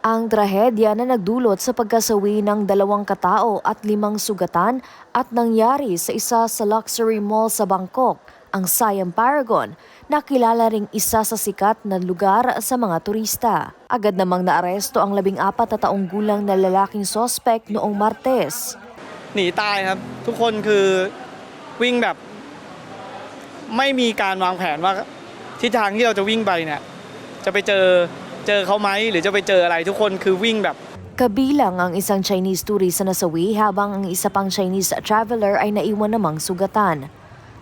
Ang trahedya na nagdulot sa pagkasawi ng dalawang katao at limang sugatan at nangyari sa isa sa luxury mall sa Bangkok, ang Siam Paragon, na kilala ring isa sa sikat na lugar sa mga turista. Agad namang naaresto ang labing apat na taong gulang na lalaking sospek noong Martes. หนีตายครับ ทุกคนคือวิ่งแบบ ไม่มีการวางแผนว่าทิศทางที่เราจะวิ่งไปเนี่ย จะไปเจอ เจอเขาไหมหรือจะไปเจออะไรทุกคนคือวิ่งแบบ Kabilang ang isang Chinese tourist na nasawi habang ang isa pang Chinese traveler ay naiwan namang sugatan.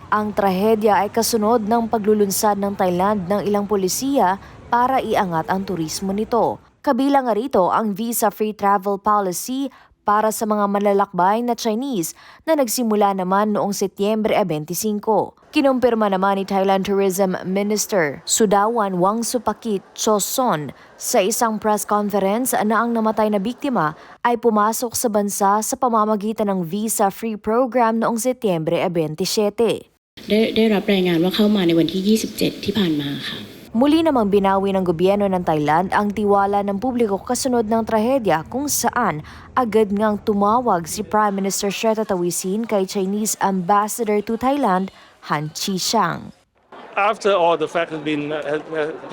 Ang trahedya ay kasunod ng paglulunsad ng Thailand ng ilang polisiya para iangat ang turismo nito. Kabilang nga rito ang visa-free travel policy para sa mga malalakbay na Chinese na nagsimula naman noong Setyembre 25. Kinumpirma naman ni Thailand Tourism Minister Sudawan Wangsupakit Choson sa isang press conference na ang namatay na biktima ay pumasok sa bansa sa pamamagitan ng visa-free program noong Setyembre 27. ได้ได้รับรายงานว่าเข้ามาในวันที่ 27 ที่ผ่านมาค่ะ Muli namang binawi ng gobyerno ng Thailand ang tiwala ng publiko kasunod ng trahedya kung saan agad ngang tumawag si Prime Minister Shreta Tawisin kay Chinese Ambassador to Thailand, Han Chi-shang. after all the facts has been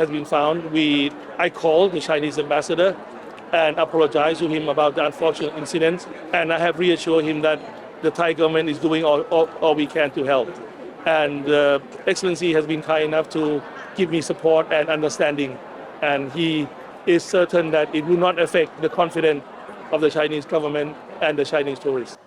has been found, we I called the Chinese ambassador and apologized to him about the unfortunate incident, and I have reassured him that the Thai government is doing all, all, all we can to help. And uh, Excellency has been kind enough to give me support and understanding, and he is certain that it will not affect the confidence of the Chinese government and the Chinese tourists.